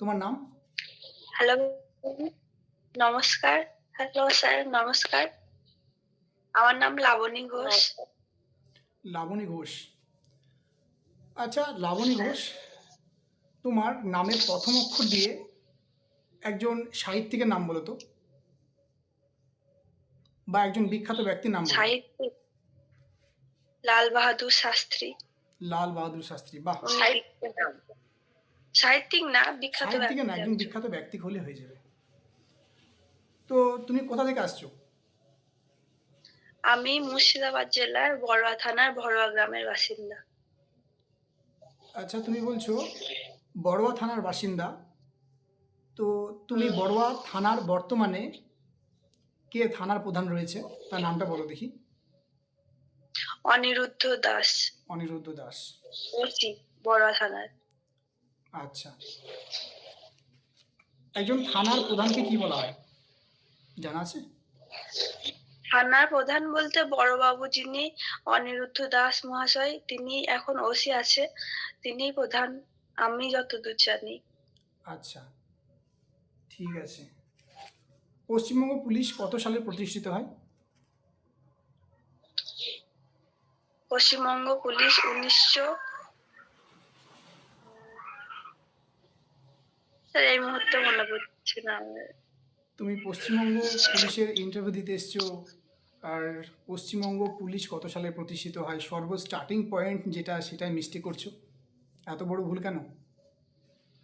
তোমার নাম? হ্যালো নমস্কার। হ্যালো স্যার নমস্কার। আমার নাম লাবণী ঘোষ। লাবণী ঘোষ। আচ্ছা লাবণী ঘোষ তোমার নামের প্রথম অক্ষর দিয়ে একজন সাহিত্যিকের নাম বলো তো। বা একজন বিখ্যাত ব্যক্তির নাম সাহিত্যিক। লাল বাহাদুর শাস্ত্রী। লাল বাহাদুর শাস্ত্রী বাহ। সাহিত্যিক না বিখ্যাত সাহিত্যিকের না একজন। বিখ্যাত ব্যক্তি হলে হয়ে যাবে। তো তুমি কোথা থেকে আসছো? আমি মুর্শিদাবাদ জেলার বড়ুয়া থানার গ্রামের বাসিন্দা। আচ্ছা তুমি বলছো বড়োয়া থানার বাসিন্দা। তো তুমি বড়োয়া থানার বর্তমানে কে থানার প্রধান রয়েছে? তার নামটা বলো দেখি। অনিরুদ্ধ দাস। অনিরুদ্ধ দাস। বড়ুয়া থানার। আচ্ছা। একজন থানার প্রধানকে কি বলা হয়? জানা আছে? থানার প্রধান বলতে বড়বাবু যিনি অনিরুদ্ধ দাস মহাশয় তিনি এখন ওসি আছে। তিনি প্রধান। আমি যতদূর জানি। আচ্ছা। ঠিক আছে। পশ্চিমবঙ্গ পুলিশ কত সালে প্রতিষ্ঠিত হয়? পশ্চিমবঙ্গ পুলিশ উনিশশো স্যার এই মুহূর্তে মনে পড়ছে না তুমি পশ্চিমবঙ্গ পুলিশের ইন্টারভিউ দিতে এসছো আর পশ্চিমবঙ্গ পুলিশ কত সালে প্রতিষ্ঠিত হয়? সর্ব স্টার্টিং পয়েন্ট যেটা সেটাই মিস্টেক করছ। এত বড় ভুল কেন?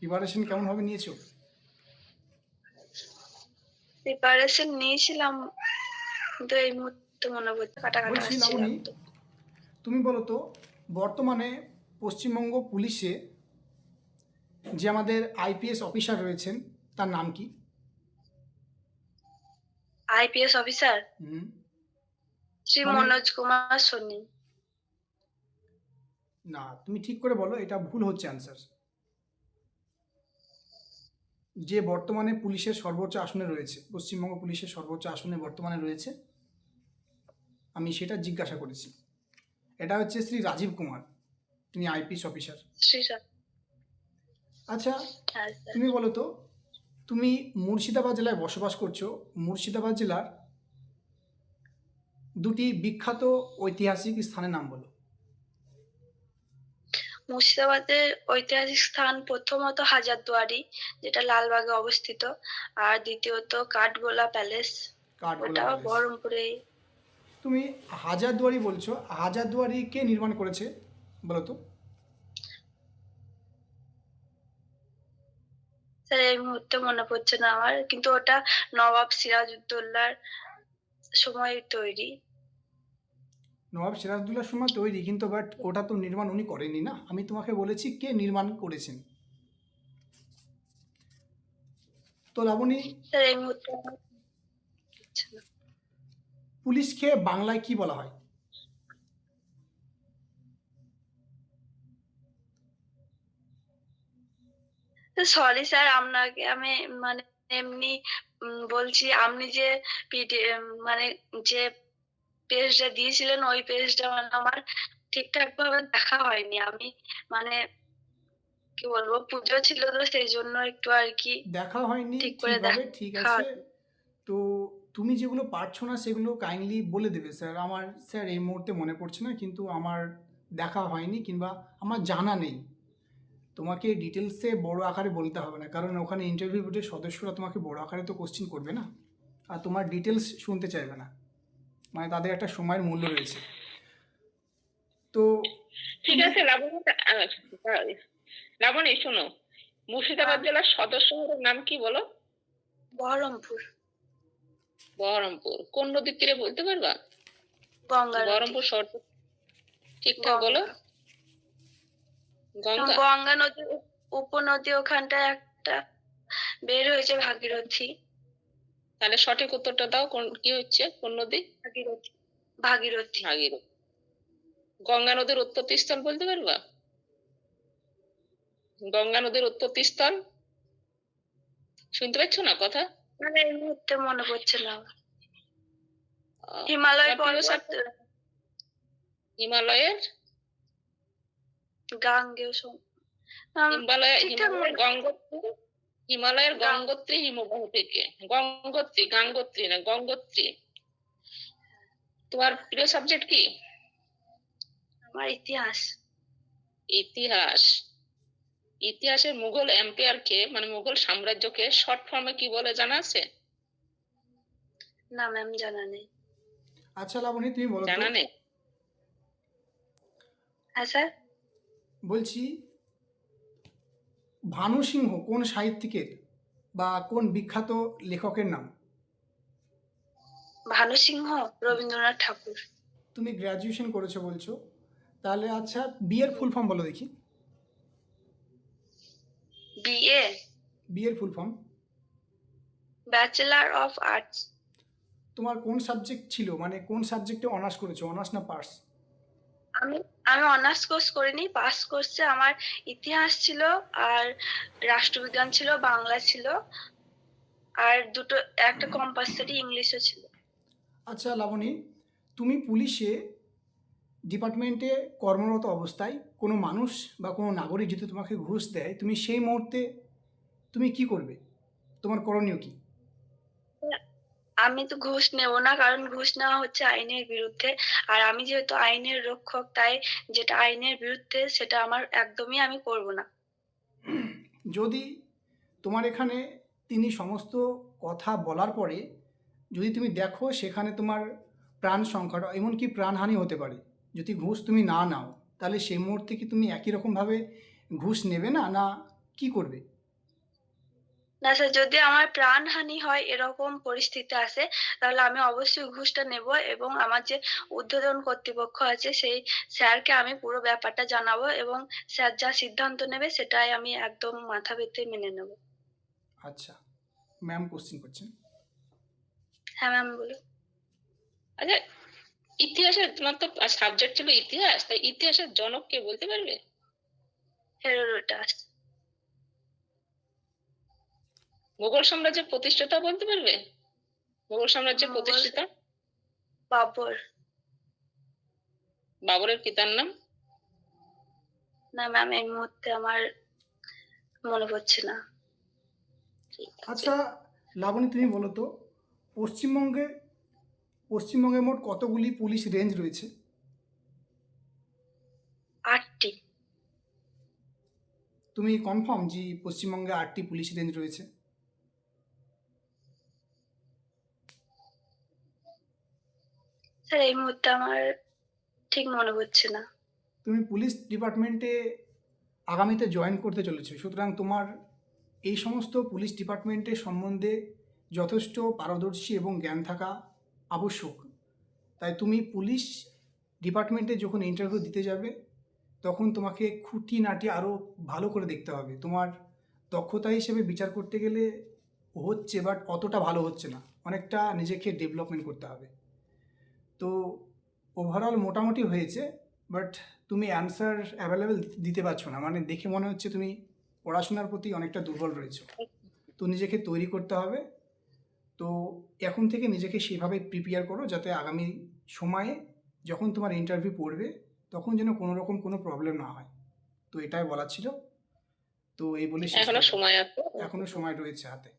প্রিপারেশন কেমনভাবে নিয়েছো? প্রিপারেশন নিয়েছিলাম কিন্তু এই মুহূর্তে মনে পড়ছে কাটা কাটা বলছি, আসছিল লাবণী, তো। তুমি বলো তো বর্তমানে পশ্চিমবঙ্গ পুলিশে যে আমাদের আইপিএস অফিসার রয়েছেন তার নাম কি? আইপিএস অফিসার শ্রী মানে- মনোজ কুমার সোনি। না তুমি ঠিক করে বলো এটা ভুল হচ্ছে অ্যান্সার যে বর্তমানে পুলিশের সর্বোচ্চ আসনে রয়েছে পশ্চিমবঙ্গ পুলিশের সর্বোচ্চ আসনে বর্তমানে রয়েছে আমি সেটা জিজ্ঞাসা করেছি। এটা হচ্ছে শ্রী রাজীব কুমার তিনি আইপিএস অফিসার শ্রী আচ্ছা হ্যাঁ তুমি বলো তো তুমি মুর্শিদাবাদ জেলায় বসবাস করছ মুর্শিদাবাদ জেলার দুটি বিখ্যাত ঐতিহাসিক স্থানের নাম বলো। মুর্শিদাবাদের ঐতিহাসিক স্থান প্রথমত হাজারদুয়ারি যেটা লালবাগে অবস্থিত আর দ্বিতীয়ত কাঠগোলা প্যালেস। কাঠগোলা ওটা। বহরমপুরে। তুমি হাজারদুয়ারি বলছো হাজারদুয়ারি কে নির্মাণ করেছে বলো তো? স্যার এই মুহূর্তে মনে পড়ছে না আমার। কিন্তু ওটা নবাব সিরাজউদ্দৌলার সময় তৈরি। নবাব সিরাজদুল্লার সময় তৈরি কিন্তু বাট ওটা তো নির্মাণ উনি করেননি না? আমি তোমাকে বলেছি কে নির্মাণ করেছেন। তো লাবণী স্যার এই মুহূর্তে আমার পুলিশকে বাংলায় কি বলা হয়? সরি স্যার আপনাকে আমি মানে এমনি বলছি আপনি যে মানে যে পেজটা দিয়েছিলেন ওই পেজটা মানে আমার ঠিকঠাক ভাবে দেখা হয়নি। আমি মানে কি বলব পুজো ছিল তো সেই জন্য একটু আর কি দেখা হয়নি ঠিক করে ঠিকভাবে ঠিক দেখা আছে। তো তুমি যেগুলো পারছ না সেগুলো কাইন্ডলি বলে দেবে স্যার আমার স্যার এই মুহূর্তে মনে পড়ছে না কিন্তু আমার দেখা হয়নি কিংবা আমার জানা নেই। তোমাকে ডিটেলসে বড় আকারে বলতে হবে না। কারণ ওখানে ইন্টারভিউ বোর্ডের সদস্যরা তোমাকে বড় আকারে তো কোশ্চিন করবে না। আর তোমার ডিটেলস শুনতে চাইবে না। মানে তাদের একটা সময়ের মূল্য রয়েছে। তো ঠিক আছে লাবণী লাবণী শোনো। মুর্শিদাবাদ জেলার সদর শহরের নাম কি বলো? বহরমপুর। বহরমপুর। কোন নদীর তীরে বলতে পারবা? গঙ্গা বহরমপুর শহর ঠিকঠাক বলো। গঙ্গা নদীর উপনদী ওখানটায় একটা বের হয়েছে ভাগীরথী। তাহলে সঠিক উত্তরটা দাও কোন কি হচ্ছে? কোন নদী? ভাগীরথী ভাগীরথী। ভাগীরথী। গঙ্গা নদীর উৎপত্তি স্থল বলতে পারবা? গঙ্গা নদীর উৎপত্তি স্থল শুনতে পাচ্ছ না কথা? মানে এই মুহূর্তে মনে পড়ছে না। হিমালয় পর্বত। হিমালয়ের গাঙ্গেয় হিমালয়ের গঙ্গোত্রী হিমালয়ের গঙ্গোত্রী হিমবাহ থেকে। গঙ্গোত্রী গাঙ্গোত্রী না গঙ্গোত্রী। তোমার প্রিয় সাবজেক্ট কি? আমার ইতিহাস। ইতিহাস। ইতিহাসের মুঘল এম্পায়ারকে মানে মুঘল সাম্রাজ্যকে শর্ট ফর্মে কি বলে জানা আছে? না ম্যাম জানা নেই। আচ্ছা লাবণী তুমি বলো জানা নেই? হ্যাঁ স্যার বলছি ভানু সিংহ কোন সাহিত্যিকের বা কোন বিখ্যাত লেখকের নাম? ভানু সিংহ রবীন্দ্রনাথ ঠাকুর। তুমি গ্র্যাজুয়েশন করেছ বলছো। তাহলে আচ্ছা বিয়ের ফুল ফর্ম বলো দেখি। বিএ বিয়ের full form bachelor of arts তোমার কোন সাবজেক্ট ছিল? মানে কোন সাবজেক্টে অনার্স করেছ? অনার্স না পার্স আমি আমি অনার্স কোর্স করিনি পাস কোর্সে আমার ইতিহাস ছিল আর রাষ্ট্রবিজ্ঞান ছিল, বাংলা ছিল। আর দুটো, একটা কম্পালসারি ইংলিশও ছিল। আচ্ছা লাবণী, তুমি পুলিশে ডিপার্টমেন্টে কর্মরত অবস্থায় কোনো মানুষ বা কোনো নাগরিক যদি তোমাকে ঘুষ দেয়, তুমি সেই মুহূর্তে তুমি কি করবে? তোমার করণীয় কি? আমি তো ঘুষ নেব না, কারণ ঘুষ নেওয়া হচ্ছে আইনের বিরুদ্ধে। আর আমি যেহেতু আইনের রক্ষক, তাই যেটা আইনের বিরুদ্ধে সেটা আমার একদমই আমি করব না। যদি তোমার এখানে তিনি সমস্ত কথা বলার পরে যদি তুমি দেখো সেখানে তোমার প্রাণ সংকট, এমনকি প্রাণহানি হতে পারে, যদি ঘুষ তুমি না নাও, তাহলে সেই মুহূর্তে কি তুমি একই রকমভাবে ঘুষ নেবে না না কি করবে? না স্যার যদি আমার প্রাণহানি হয় এরকম পরিস্থিতি আসে তাহলে আমি অবশ্যই ঘুষটা নেব এবং আমার যে ঊর্ধ্বতন কর্তৃপক্ষ আছে সেই স্যারকে আমি পুরো ব্যাপারটা জানাব এবং স্যার যা সিদ্ধান্ত নেবে সেটাই আমি একদম মাথা পেতে মেনে নেব। আচ্ছা ম্যাম কোশ্চেন করছেন। হ্যাঁ ম্যাম বলুন। আচ্ছা ইতিহাসের তোমার তো সাবজেক্ট ছিল ইতিহাস তাই ইতিহাসের জনক কে বলতে পারবে? হেরোডোটাস। মুঘল সাম্রাজ্যের প্রতিষ্ঠাতা বলতে পারবে? মুঘল সাম্রাজ্যের প্রতিষ্ঠাতা? বাবর। বাবরের পিতার নাম? না ম্যাম এই মুহূর্তে আমার মনে পড়ছে না। আচ্ছা লাবণী তুমি বলো তো পশ্চিমবঙ্গে পশ্চিমবঙ্গে মোট কতগুলি পুলিশ রেঞ্জ রয়েছে? আটটি। তুমি কনফার্ম যে পশ্চিমবঙ্গে আটটি পুলিশ রেঞ্জ রয়েছে। স্যার, এই মুহূর্তে আমার ঠিক মনে পড়ছে না। তুমি পুলিশ ডিপার্টমেন্টে আগামীতে জয়েন করতে চলেছো, সুতরাং তোমার এই সমস্ত পুলিশ ডিপার্টমেন্টের সম্বন্ধে যথেষ্ট পারদর্শী এবং জ্ঞান থাকা আবশ্যক। তাই তুমি পুলিশ ডিপার্টমেন্টে যখন ইন্টারভিউ দিতে যাবে, তখন তোমাকে খুঁটিনাটি আরও ভালো করে দেখতে হবে। তোমার দক্ষতা হিসেবে বিচার করতে গেলে হচ্ছে বাট অতটা ভালো হচ্ছে না। অনেকটা নিজেকে ডেভেলপমেন্ট করতে হবে। তো ওভারঅল মোটামুটি হয়েছে বাট তুমি অ্যান্সার অ্যাভেলেবেল দিতে পারছ না। মানে দেখে মনে হচ্ছে তুমি পড়াশোনার প্রতি অনেকটা দুর্বল রয়েছো। তো নিজেকে তৈরি করতে হবে। তো এখন থেকে নিজেকে সেভাবে প্রিপেয়ার করো যাতে আগামী সময়ে যখন তোমার ইন্টারভিউ পড়বে তখন যেন কোনো রকম কোনো প্রবলেম না হয়। তো এটাই বলার ছিল। তো এই বলে এখনও সময় আছে? এখনও সময় রয়েছে হাতে।